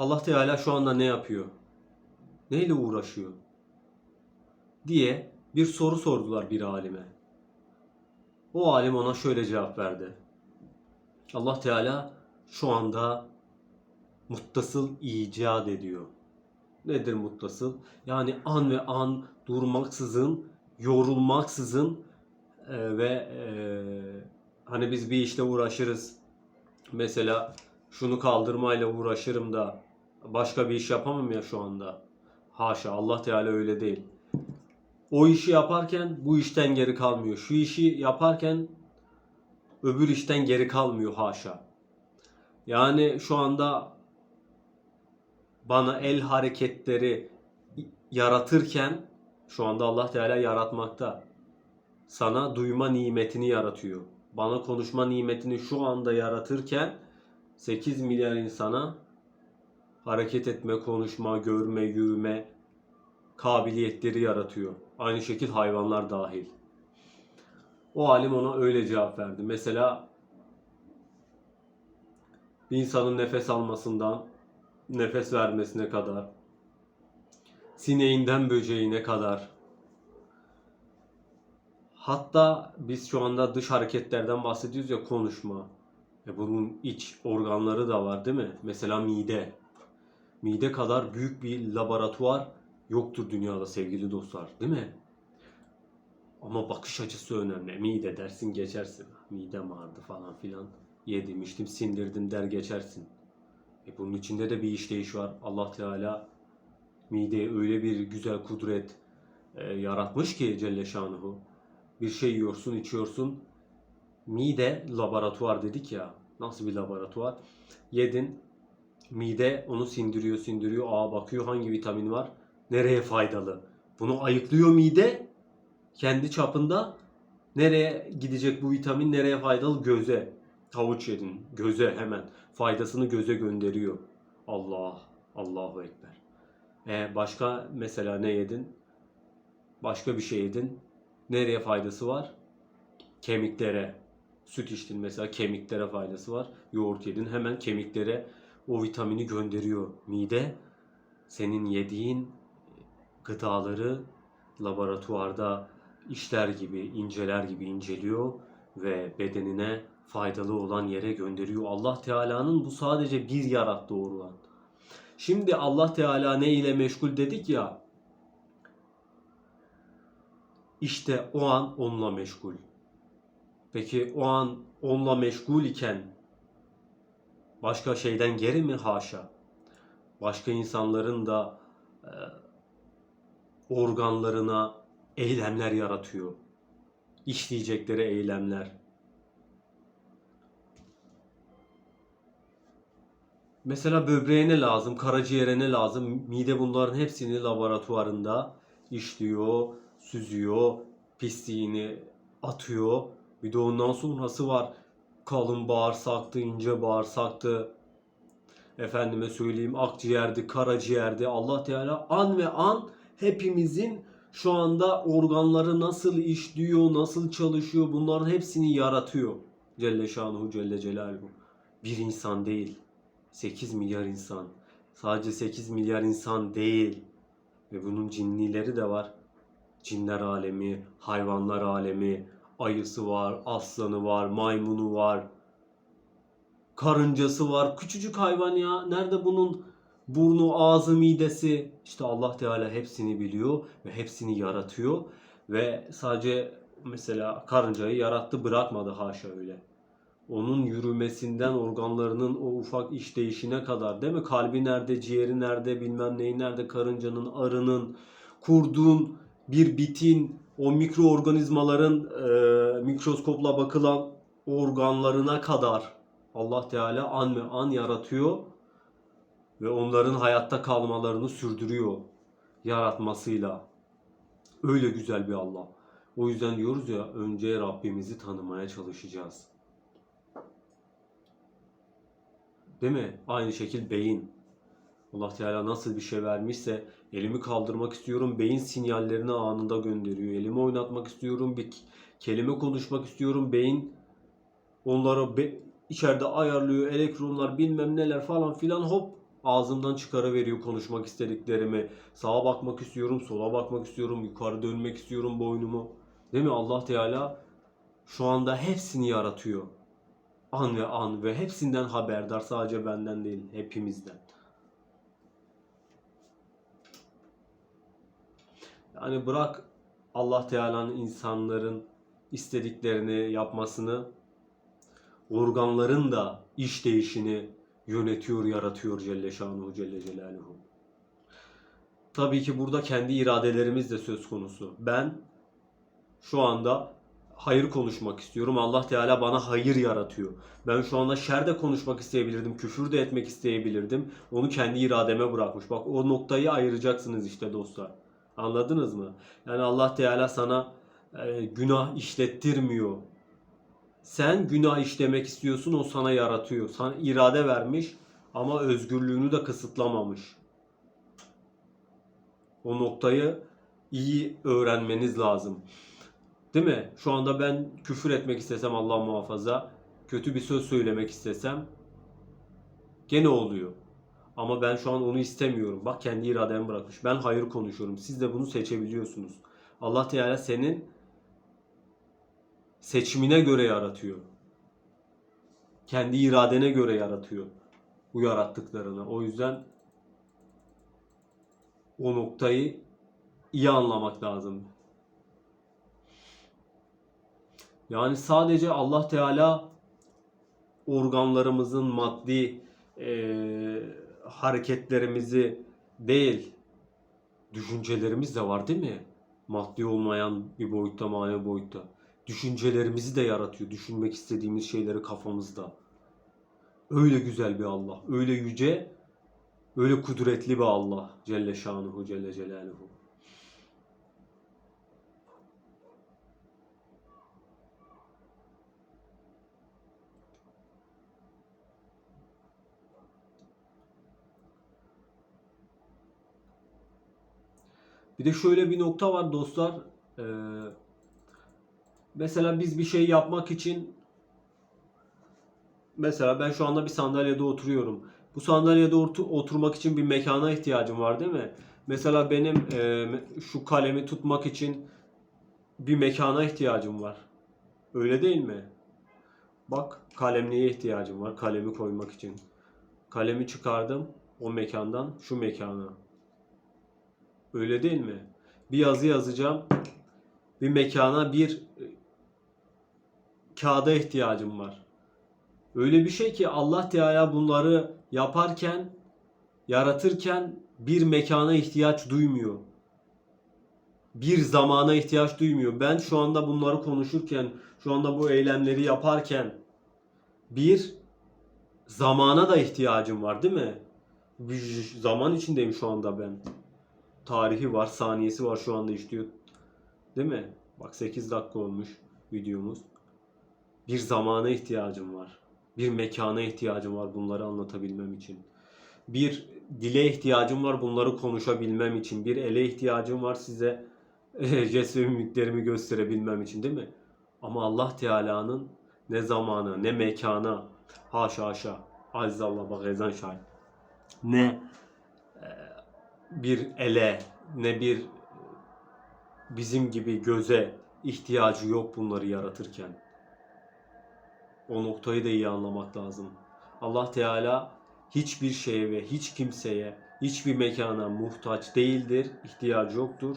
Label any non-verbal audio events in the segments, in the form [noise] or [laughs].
Allah Teala şu anda ne yapıyor? Neyle uğraşıyor? diye bir soru sordular bir alime. O alim ona şöyle cevap verdi. Allah Teala şu anda muttasıl icat ediyor. Nedir muttasıl? Yani an ve an durmaksızın, yorulmaksızın e, ve e, hani biz bir işle uğraşırız. Mesela şunu kaldırmayla uğraşırım da başka bir iş yapamam ya şu anda. Haşa Allah Teala öyle değil. O işi yaparken bu işten geri kalmıyor. Şu işi yaparken öbür işten geri kalmıyor haşa. Yani şu anda bana el hareketleri yaratırken şu anda Allah Teala yaratmakta. Sana duyma nimetini yaratıyor. Bana konuşma nimetini şu anda yaratırken 8 milyar insana hareket etme, konuşma, görme, yürüme kabiliyetleri yaratıyor. Aynı şekil hayvanlar dahil. O alim ona öyle cevap verdi. Mesela bir insanın nefes almasından nefes vermesine kadar, sineğinden böceğine kadar, hatta biz şu anda dış hareketlerden bahsediyoruz ya konuşma. E bunun iç organları da var değil mi? Mesela mide. Mide kadar büyük bir laboratuvar yoktur dünyada sevgili dostlar değil mi? Ama bakış açısı önemli. Mide dersin geçersin. Midem ağrıdı falan filan. Yedim içtim sindirdim der geçersin. E bunun içinde de bir işleyiş var. Allah Teala mideye öyle bir güzel kudret e, yaratmış ki Celle Şanuhu. Bir şey yiyorsun, içiyorsun. Mide laboratuvar dedik ya. Nasıl bir laboratuvar? Yedin. Mide onu sindiriyor, sindiriyor. Aa bakıyor hangi vitamin var. Nereye faydalı? Bunu ayıklıyor mide. Kendi çapında nereye gidecek bu vitamin, nereye faydalı? Göze. Havuç yedin. Göze hemen. Faydasını göze gönderiyor. Allah. Allahu Ekber. E başka mesela ne yedin? Başka bir şey yedin. Nereye faydası var? Kemiklere. Süt içtin mesela kemiklere faydası var. Yoğurt yedin hemen kemiklere o vitamini gönderiyor mide. Senin yediğin gıdaları laboratuvarda işler gibi, inceler gibi inceliyor ve bedenine faydalı olan yere gönderiyor. Allah Teala'nın bu sadece bir yarat doğrulan. Şimdi Allah Teala ne ile meşgul dedik ya. İşte o an onunla meşgul. Peki o an onunla meşgul iken başka şeyden geri mi haşa? Başka insanların da e, organlarına eylemler yaratıyor. İşleyecekleri eylemler. Mesela böbreğe ne lazım, karaciğere ne lazım? Mide bunların hepsini laboratuvarında işliyor, süzüyor, pisliğini atıyor. Bir de ondan sonrası var. Kalın bağırsaktı, ince bağırsaktı. Efendime söyleyeyim akciğerdi, karaciğerdi. Allah Teala an ve an hepimizin şu anda organları nasıl işliyor, nasıl çalışıyor bunların hepsini yaratıyor. Celle Şanuhu Celle Celaluhu. Bir insan değil. 8 milyar insan. Sadece 8 milyar insan değil. Ve bunun cinnileri de var. Cinler alemi, hayvanlar alemi, ayısı var, aslanı var, maymunu var. Karıncası var. Küçücük hayvan ya. Nerede bunun burnu, ağzı, midesi? İşte Allah Teala hepsini biliyor ve hepsini yaratıyor. Ve sadece mesela karıncayı yarattı bırakmadı haşa öyle onun yürümesinden organlarının o ufak işleyişine kadar değil mi? Kalbi nerede, ciğeri nerede, bilmem neyi nerede, karıncanın, arının, kurdun, bir bitin, o mikroorganizmaların e, mikroskopla bakılan organlarına kadar Allah Teala an ve an yaratıyor ve onların hayatta kalmalarını sürdürüyor yaratmasıyla. Öyle güzel bir Allah. O yüzden diyoruz ya önce Rabbimizi tanımaya çalışacağız. Değil mi? Aynı şekil beyin. Allah Teala nasıl bir şey vermişse elimi kaldırmak istiyorum beyin sinyallerini anında gönderiyor. Elimi oynatmak istiyorum bir kelime konuşmak istiyorum beyin onları be, içeride ayarlıyor elektronlar bilmem neler falan filan hop Ağzımdan çıkarıveriyor konuşmak istediklerimi. Sağa bakmak istiyorum, sola bakmak istiyorum, yukarı dönmek istiyorum boynumu. Değil mi? Allah Teala şu anda hepsini yaratıyor. An ve an ve hepsinden haberdar sadece benden değil, hepimizden. Yani bırak Allah Teala'nın insanların istediklerini yapmasını, organların da iş değişini yönetiyor, yaratıyor Celle Şanuhu Celle Celaluhu. Tabii ki burada kendi iradelerimiz de söz konusu. Ben şu anda hayır konuşmak istiyorum. Allah Teala bana hayır yaratıyor. Ben şu anda şer de konuşmak isteyebilirdim, küfür de etmek isteyebilirdim. Onu kendi irademe bırakmış. Bak o noktayı ayıracaksınız işte dostlar. Anladınız mı? Yani Allah Teala sana e, günah işlettirmiyor. Sen günah işlemek istiyorsun, o sana yaratıyor. Sana irade vermiş ama özgürlüğünü de kısıtlamamış. O noktayı iyi öğrenmeniz lazım. Değil mi? Şu anda ben küfür etmek istesem Allah muhafaza, kötü bir söz söylemek istesem gene oluyor. Ama ben şu an onu istemiyorum. Bak kendi irademi bırakmış. Ben hayır konuşuyorum. Siz de bunu seçebiliyorsunuz. Allah Teala senin seçimine göre yaratıyor. Kendi iradene göre yaratıyor bu yarattıklarını. O yüzden o noktayı iyi anlamak lazım. Yani sadece Allah Teala organlarımızın maddi eee, hareketlerimizi değil, düşüncelerimiz de var değil mi? Maddi olmayan bir boyutta, manevi boyutta. Düşüncelerimizi de yaratıyor. Düşünmek istediğimiz şeyleri kafamızda. Öyle güzel bir Allah. Öyle yüce, öyle kudretli bir Allah. Celle şanuhu, Celle celaluhu. Bir de şöyle bir nokta var dostlar. Ee, mesela biz bir şey yapmak için mesela ben şu anda bir sandalyede oturuyorum. Bu sandalyede otur- oturmak için bir mekana ihtiyacım var değil mi? Mesela benim e, şu kalemi tutmak için bir mekana ihtiyacım var. Öyle değil mi? Bak kalemliğe ihtiyacım var. Kalemi koymak için. Kalemi çıkardım o mekandan şu mekana. Öyle değil mi? Bir yazı yazacağım. Bir mekana bir e, kağıda ihtiyacım var. Öyle bir şey ki Allah Teala bunları yaparken, yaratırken bir mekana ihtiyaç duymuyor. Bir zamana ihtiyaç duymuyor. Ben şu anda bunları konuşurken, şu anda bu eylemleri yaparken bir zamana da ihtiyacım var değil mi? Bir zaman içindeyim şu anda ben tarihi var, saniyesi var şu anda işliyor. Değil mi? Bak 8 dakika olmuş videomuz. Bir zamana ihtiyacım var. Bir mekana ihtiyacım var bunları anlatabilmem için. Bir dile ihtiyacım var bunları konuşabilmem için. Bir ele ihtiyacım var size [laughs] jest ve mimiklerimi gösterebilmem için değil mi? Ama Allah Teala'nın ne zamana ne mekana haşa haşa azizallah bak ezan şahit. Ne bir ele ne bir bizim gibi göze ihtiyacı yok bunları yaratırken. O noktayı da iyi anlamak lazım. Allah Teala hiçbir şeye ve hiç kimseye, hiçbir mekana muhtaç değildir, ihtiyacı yoktur.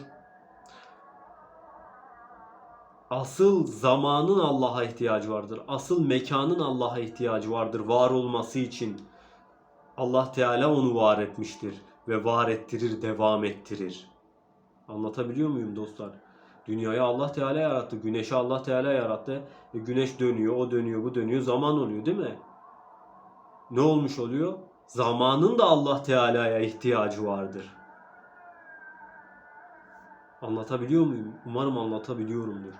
Asıl zamanın Allah'a ihtiyacı vardır. Asıl mekanın Allah'a ihtiyacı vardır var olması için. Allah Teala onu var etmiştir ve var ettirir, devam ettirir. Anlatabiliyor muyum dostlar? Dünyayı Allah Teala yarattı, güneşi Allah Teala yarattı. E güneş dönüyor, o dönüyor, bu dönüyor, zaman oluyor değil mi? Ne olmuş oluyor? Zamanın da Allah Teala'ya ihtiyacı vardır. Anlatabiliyor muyum? Umarım anlatabiliyorumdur.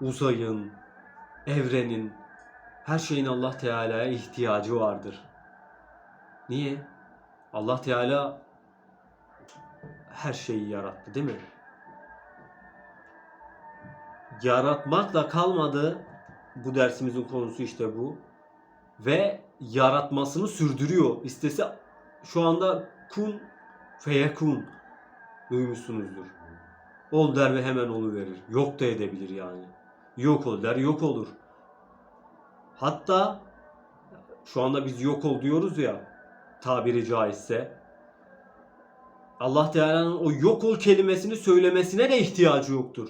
Uzayın, evrenin, her şeyin Allah Teala'ya ihtiyacı vardır. Niye? Allah Teala her şeyi yarattı değil mi? Yaratmakla kalmadı. Bu dersimizin konusu işte bu. ve yaratmasını sürdürüyor. İstese şu anda kun feyekun duymuşsunuzdur. Ol der ve hemen olu verir. Yok da edebilir yani. Yok ol der, yok olur. Hatta şu anda biz yok ol diyoruz ya tabiri caizse. Allah Teala'nın o yok ol kelimesini söylemesine de ihtiyacı yoktur.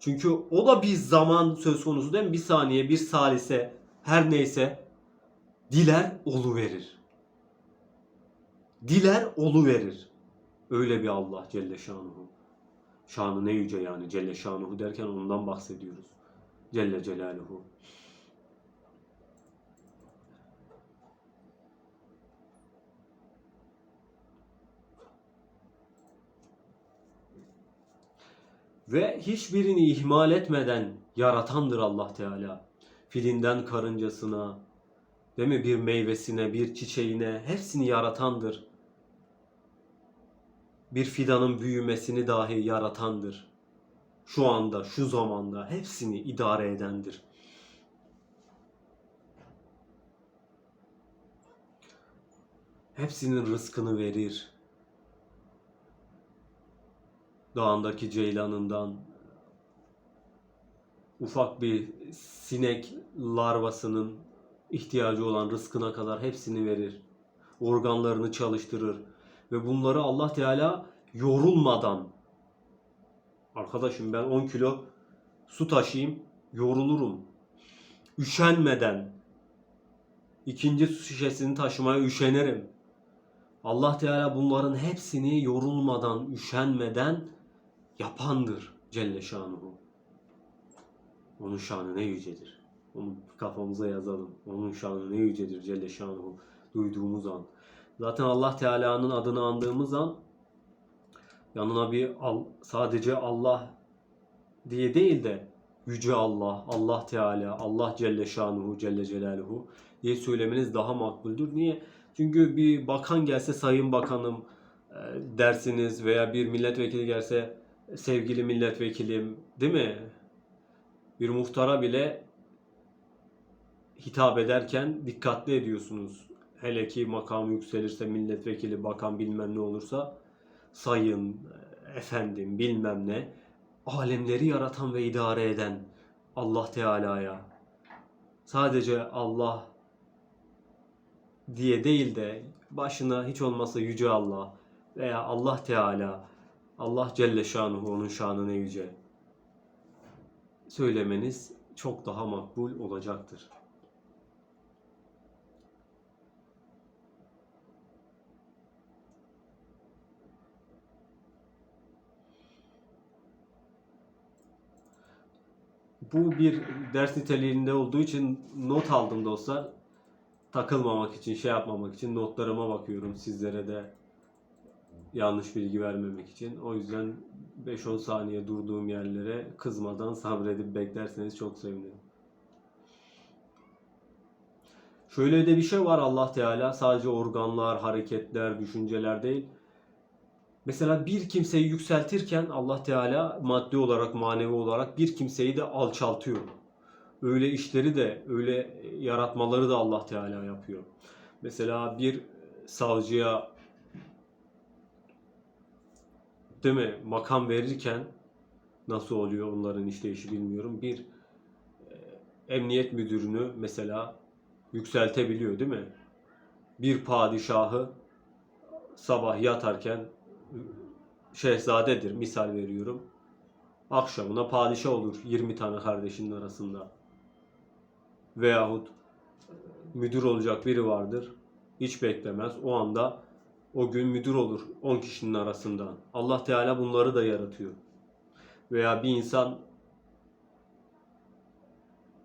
Çünkü o da bir zaman söz konusu değil mi? Bir saniye, bir salise, her neyse diler olu verir. Diler olu verir. Öyle bir Allah Celle Şanuhu. Şanı ne yüce yani Celle Şanuhu derken ondan bahsediyoruz. Celle Celaluhu. Ve hiçbirini ihmal etmeden yaratandır Allah Teala. Filinden karıncasına, değil mi? Bir meyvesine, bir çiçeğine hepsini yaratandır. Bir fidanın büyümesini dahi yaratandır. Şu anda, şu zamanda hepsini idare edendir. Hepsinin rızkını verir. Dağındaki ceylanından ufak bir sinek larvasının ihtiyacı olan rızkına kadar hepsini verir. Organlarını çalıştırır ve bunları Allah Teala yorulmadan Arkadaşım ben 10 kilo su taşıyayım, yorulurum. Üşenmeden ikinci su şişesini taşımaya üşenirim. Allah Teala bunların hepsini yorulmadan, üşenmeden yapandır Celle Şanuhu. Onun şanı ne yücedir. Onu kafamıza yazalım. Onun şanı ne yücedir Celle Şanuhu duyduğumuz an. Zaten Allah Teala'nın adını andığımız an yanına bir al, sadece Allah diye değil de Yüce Allah, Allah Teala, Allah Celle Şanuhu, Celle Celaluhu diye söylemeniz daha makbuldür. Niye? Çünkü bir bakan gelse sayın bakanım e, dersiniz veya bir milletvekili gelse sevgili milletvekilim değil mi? Bir muhtara bile hitap ederken dikkatli ediyorsunuz. Hele ki makam yükselirse milletvekili, bakan bilmem ne olursa sayın, efendim bilmem ne alemleri yaratan ve idare eden Allah Teala'ya sadece Allah diye değil de başına hiç olmazsa yüce Allah veya Allah Teala Allah Celle Şanuhu onun şanı ne yüce söylemeniz çok daha makbul olacaktır. Bu bir ders niteliğinde olduğu için not aldım dostlar. Takılmamak için, şey yapmamak için notlarıma bakıyorum sizlere de yanlış bilgi vermemek için. O yüzden 5-10 saniye durduğum yerlere kızmadan sabredip beklerseniz çok sevinirim. Şöyle de bir şey var Allah Teala sadece organlar, hareketler, düşünceler değil. Mesela bir kimseyi yükseltirken Allah Teala maddi olarak, manevi olarak bir kimseyi de alçaltıyor. Öyle işleri de, öyle yaratmaları da Allah Teala yapıyor. Mesela bir savcıya değil mi makam verirken nasıl oluyor onların işleyişi bilmiyorum. Bir e, emniyet müdürünü mesela yükseltebiliyor değil mi? Bir padişahı sabah yatarken şehzadedir misal veriyorum. Akşamına padişah olur 20 tane kardeşinin arasında. Veyahut müdür olacak biri vardır. Hiç beklemez. O anda o gün müdür olur 10 kişinin arasından. Allah Teala bunları da yaratıyor. Veya bir insan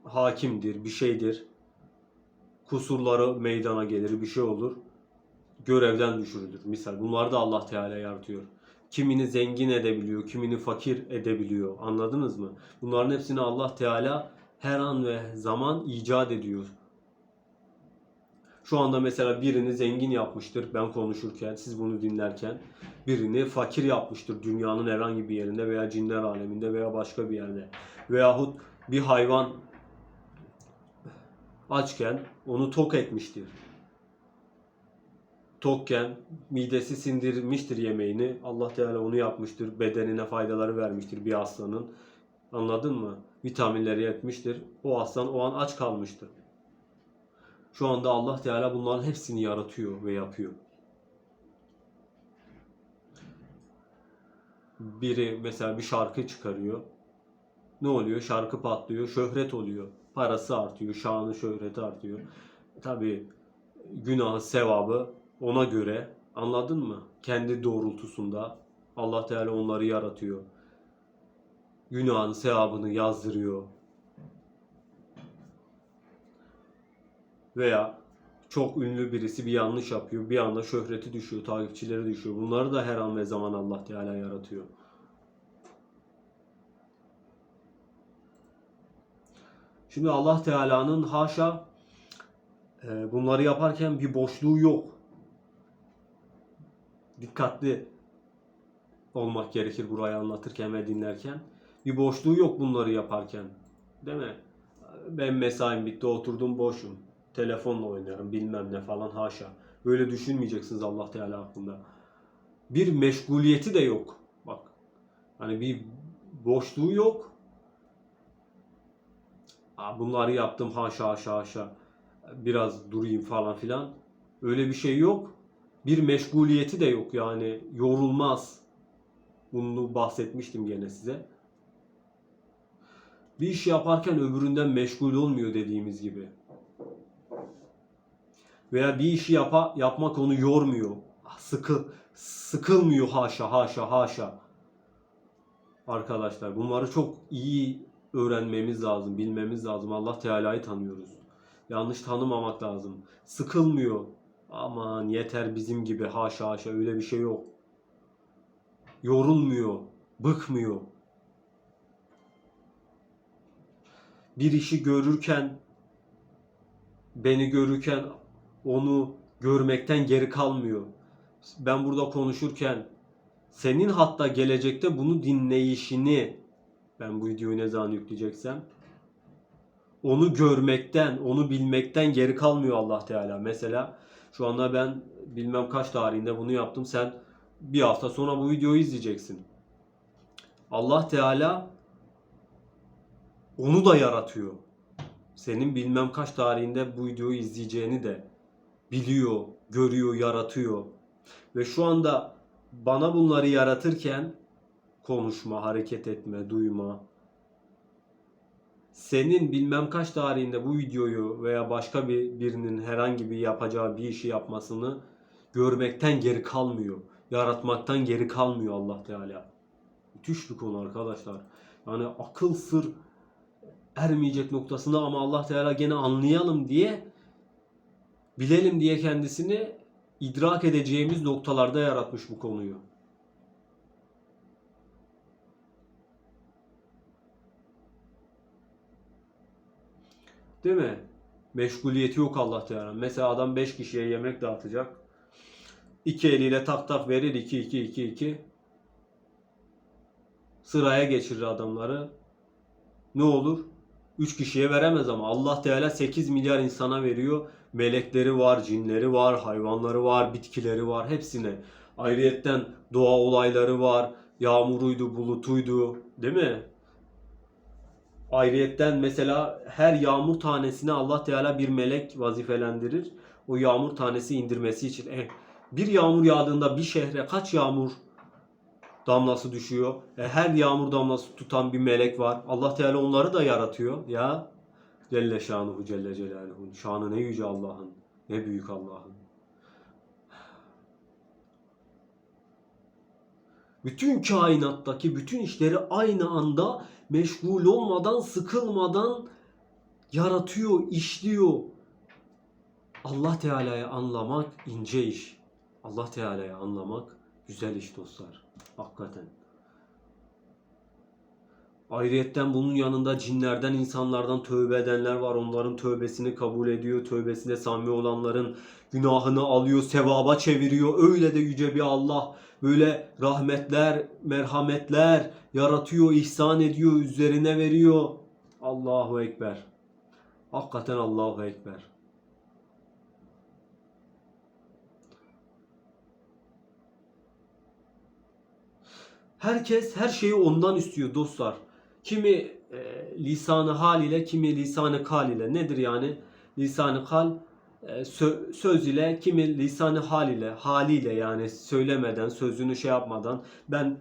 hakimdir, bir şeydir. Kusurları meydana gelir, bir şey olur. Görevden düşürülür. Misal bunları da Allah Teala yaratıyor. Kimini zengin edebiliyor, kimini fakir edebiliyor. Anladınız mı? Bunların hepsini Allah Teala her an ve zaman icat ediyor. Şu anda mesela birini zengin yapmıştır ben konuşurken, siz bunu dinlerken. Birini fakir yapmıştır dünyanın herhangi bir yerinde veya cinler aleminde veya başka bir yerde. Veyahut bir hayvan açken onu tok etmiştir. Tokken midesi sindirmiştir yemeğini. Allah Teala onu yapmıştır. Bedenine faydaları vermiştir bir aslanın. Anladın mı? Vitaminleri yetmiştir. O aslan o an aç kalmıştır. Şu anda Allah Teala bunların hepsini yaratıyor ve yapıyor. Biri mesela bir şarkı çıkarıyor. Ne oluyor? Şarkı patlıyor, şöhret oluyor. Parası artıyor, şanı, şöhreti artıyor. Tabii günahı, sevabı ona göre anladın mı? Kendi doğrultusunda Allah Teala onları yaratıyor. Günahını, sevabını yazdırıyor. Veya çok ünlü birisi bir yanlış yapıyor. Bir anda şöhreti düşüyor, takipçileri düşüyor. Bunları da her an ve zaman Allah Teala yaratıyor. Şimdi Allah Teala'nın haşa e, bunları yaparken bir boşluğu yok. Dikkatli olmak gerekir burayı anlatırken ve dinlerken. Bir boşluğu yok bunları yaparken. Değil mi? Ben mesaim bitti oturdum boşum. Telefonla oynarım bilmem ne falan haşa. Böyle düşünmeyeceksiniz Allah Teala hakkında. Bir meşguliyeti de yok. Bak. Hani bir boşluğu yok. Aa, bunları yaptım haşa haşa haşa. Biraz durayım falan filan. Öyle bir şey yok. Bir meşguliyeti de yok yani. Yorulmaz. Bunu bahsetmiştim gene size. Bir iş yaparken öbüründen meşgul olmuyor dediğimiz gibi. Veya bir işi yapa, yapmak onu yormuyor. Sıkı, sıkılmıyor haşa haşa haşa. Arkadaşlar bunları çok iyi öğrenmemiz lazım, bilmemiz lazım. Allah Teala'yı tanıyoruz. Yanlış tanımamak lazım. Sıkılmıyor. Aman yeter bizim gibi haşa haşa öyle bir şey yok. Yorulmuyor, bıkmıyor. Bir işi görürken beni görürken onu görmekten geri kalmıyor. Ben burada konuşurken senin hatta gelecekte bunu dinleyişini ben bu videoyu ne zaman yükleyeceksem onu görmekten, onu bilmekten geri kalmıyor Allah Teala. Mesela şu anda ben bilmem kaç tarihinde bunu yaptım. Sen bir hafta sonra bu videoyu izleyeceksin. Allah Teala onu da yaratıyor. Senin bilmem kaç tarihinde bu videoyu izleyeceğini de biliyor, görüyor, yaratıyor. Ve şu anda bana bunları yaratırken konuşma, hareket etme, duyma. Senin bilmem kaç tarihinde bu videoyu veya başka bir birinin herhangi bir yapacağı bir işi yapmasını görmekten geri kalmıyor. Yaratmaktan geri kalmıyor Allah Teala. Müthiş bir konu arkadaşlar. Yani akıl sır ermeyecek noktasında ama Allah Teala gene anlayalım diye bilelim diye kendisini idrak edeceğimiz noktalarda yaratmış bu konuyu. Değil mi? Meşguliyeti yok Allah Teala. Mesela adam 5 kişiye yemek dağıtacak. İki eliyle tak tak verir 2 2 2 2. Sıraya geçirir adamları. Ne olur? 3 kişiye veremez ama Allah Teala 8 milyar insana veriyor. Melekleri var, cinleri var, hayvanları var, bitkileri var hepsine. Ayrıyetten doğa olayları var. Yağmuruydu, bulutuydu, değil mi? Ayrıyetten mesela her yağmur tanesine Allah Teala bir melek vazifelendirir. O yağmur tanesi indirmesi için. E, bir yağmur yağdığında bir şehre kaç yağmur damlası düşüyor? E, her yağmur damlası tutan bir melek var. Allah Teala onları da yaratıyor. Ya Celle şanuhu Celle Celaluhu. Şanı ne yüce Allah'ın. Ne büyük Allah'ın. Bütün kainattaki bütün işleri aynı anda meşgul olmadan, sıkılmadan yaratıyor, işliyor. Allah Teala'yı anlamak ince iş. Allah Teala'yı anlamak güzel iş dostlar. Hakikaten. Ayrıyetten bunun yanında cinlerden, insanlardan tövbe edenler var. Onların tövbesini kabul ediyor. Tövbesinde samimi olanların günahını alıyor, sevaba çeviriyor. Öyle de yüce bir Allah böyle rahmetler, merhametler yaratıyor, ihsan ediyor, üzerine veriyor. Allahu Ekber. Hakikaten Allahu Ekber. Herkes her şeyi ondan istiyor dostlar. Kimi e, lisanı hal ile, kimi lisanı kal ile. Nedir yani? Lisanı kal e, sö- söz ile, kimi lisanı hal ile, haliyle yani söylemeden, sözünü şey yapmadan ben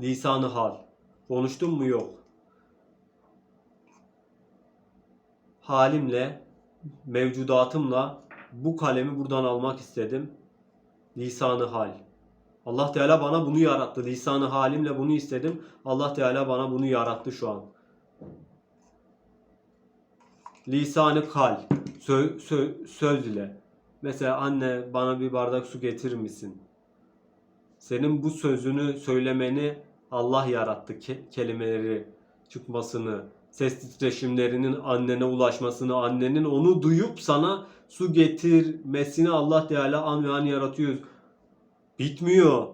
lisanı hal. Konuştum mu? Yok. Halimle, mevcudatımla bu kalemi buradan almak istedim. Lisanı hal. Allah Teala bana bunu yarattı. Lisanı halimle bunu istedim. Allah Teala bana bunu yarattı şu an. Lisanı kal. Sö- sö- söz ile. Mesela anne bana bir bardak su getirir misin? Senin bu sözünü söylemeni Allah yarattı. Ke- kelimeleri çıkmasını, ses titreşimlerinin annene ulaşmasını, annenin onu duyup sana su getirmesini Allah Teala an ve an yaratıyor. Bitmiyor.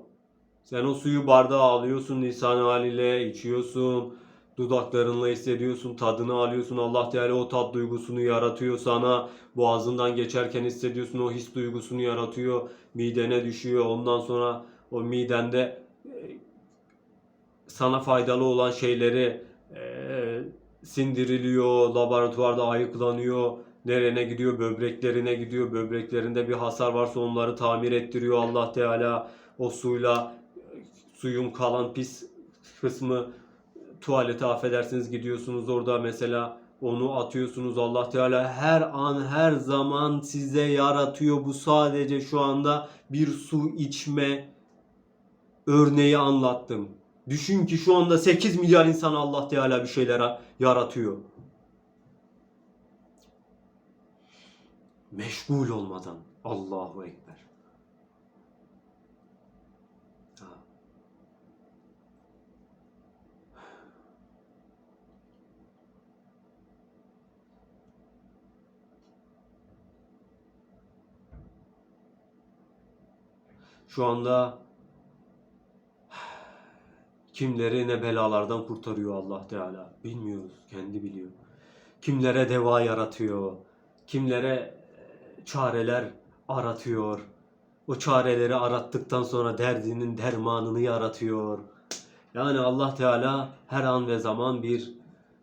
Sen o suyu bardağa alıyorsun lisan haliyle içiyorsun. Dudaklarınla hissediyorsun, tadını alıyorsun. Allah Teala o tat duygusunu yaratıyor sana. Boğazından geçerken hissediyorsun, o his duygusunu yaratıyor. Midene düşüyor. Ondan sonra o midende e, sana faydalı olan şeyleri e, sindiriliyor, laboratuvarda ayıklanıyor. Nerene gidiyor? Böbreklerine gidiyor. Böbreklerinde bir hasar varsa onları tamir ettiriyor Allah Teala. O suyla suyun kalan pis kısmı tuvalete affedersiniz gidiyorsunuz orada mesela onu atıyorsunuz Allah Teala her an her zaman size yaratıyor bu sadece şu anda bir su içme örneği anlattım. Düşün ki şu anda 8 milyar insan Allah Teala bir şeyler yaratıyor. Meşgul olmadan Allahu Ekber. Şu anda kimleri ne belalardan kurtarıyor Allah Teala. Bilmiyoruz. Kendi biliyor. Kimlere deva yaratıyor. Kimlere çareler aratıyor. O çareleri arattıktan sonra derdinin dermanını yaratıyor. Yani Allah Teala her an ve zaman bir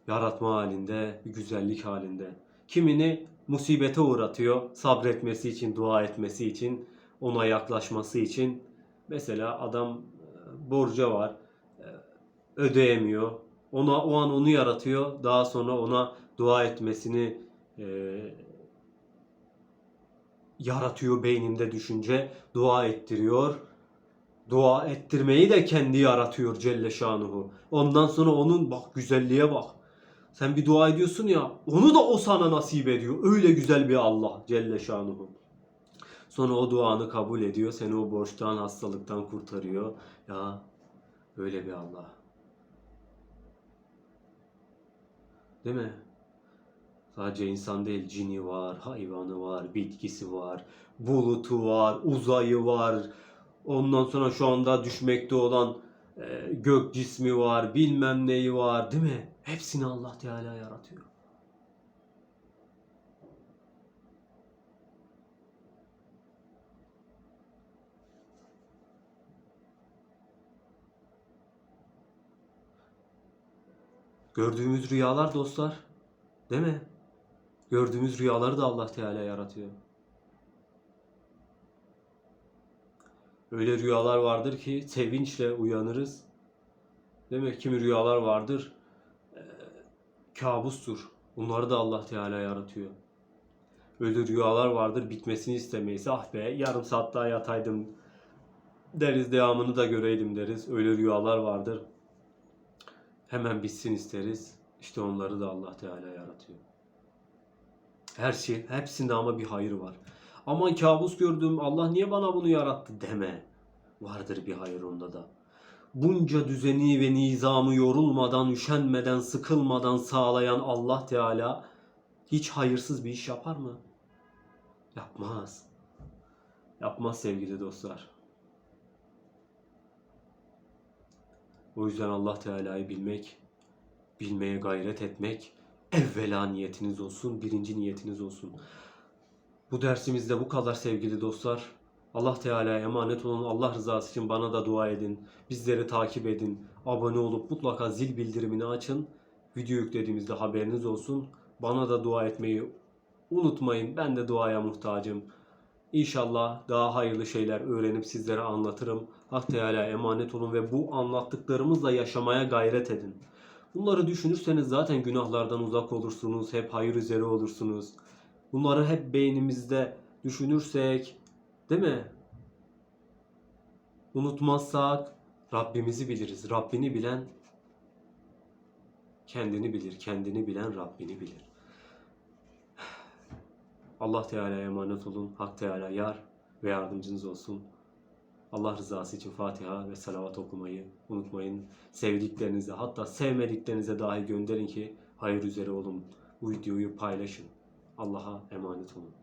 yaratma halinde, bir güzellik halinde. Kimini musibete uğratıyor, sabretmesi için, dua etmesi için, ona yaklaşması için. Mesela adam e, borca var, e, ödeyemiyor. Ona o an onu yaratıyor. Daha sonra ona dua etmesini e, yaratıyor beyninde düşünce. Dua ettiriyor. Dua ettirmeyi de kendi yaratıyor Celle Şanuhu. Ondan sonra onun bak güzelliğe bak. Sen bir dua ediyorsun ya onu da o sana nasip ediyor. Öyle güzel bir Allah Celle Şanuhu. Sonra o duanı kabul ediyor. Seni o borçtan, hastalıktan kurtarıyor. Ya öyle bir Allah. Değil mi? Sadece insan değil, cini var, hayvanı var, bitkisi var, bulutu var, uzayı var. Ondan sonra şu anda düşmekte olan e, gök cismi var, bilmem neyi var, değil mi? Hepsini Allah Teala yaratıyor. Gördüğümüz rüyalar dostlar, değil mi? Gördüğümüz rüyaları da Allah Teala yaratıyor. Öyle rüyalar vardır ki sevinçle uyanırız. Mi? Kimi rüyalar vardır, e, kabustur. Bunları da Allah Teala yaratıyor. Öyle rüyalar vardır, bitmesini istemeyiz. Ah be, yarım saat daha yataydım deriz, devamını da göreydim deriz. Öyle rüyalar vardır. Hemen bitsin isteriz. İşte onları da Allah Teala yaratıyor. Her şey, hepsinde ama bir hayır var. Aman kabus gördüm, Allah niye bana bunu yarattı deme. Vardır bir hayır onda da. Bunca düzeni ve nizamı yorulmadan, üşenmeden, sıkılmadan sağlayan Allah Teala hiç hayırsız bir iş yapar mı? Yapmaz. Yapmaz sevgili dostlar. O yüzden Allah Teala'yı bilmek, bilmeye gayret etmek evvela niyetiniz olsun, birinci niyetiniz olsun. Bu dersimizde bu kadar sevgili dostlar. Allah Teala'ya emanet olun. Allah rızası için bana da dua edin. Bizleri takip edin. Abone olup mutlaka zil bildirimini açın. Video yüklediğimizde haberiniz olsun. Bana da dua etmeyi unutmayın. Ben de duaya muhtacım. İnşallah daha hayırlı şeyler öğrenip sizlere anlatırım. Hak Teala'ya emanet olun ve bu anlattıklarımızla yaşamaya gayret edin. Bunları düşünürseniz zaten günahlardan uzak olursunuz. Hep hayır üzere olursunuz. Bunları hep beynimizde düşünürsek, değil mi? Unutmazsak Rabbimizi biliriz. Rabbini bilen kendini bilir. Kendini bilen Rabbini bilir. [sighs] Allah Teala'ya emanet olun. Hak Teala yar ve yardımcınız olsun. Allah rızası için Fatiha ve salavat okumayı unutmayın. Sevdiklerinize hatta sevmediklerinize dahi gönderin ki hayır üzere olun. Bu videoyu paylaşın. Allah'a emanet olun.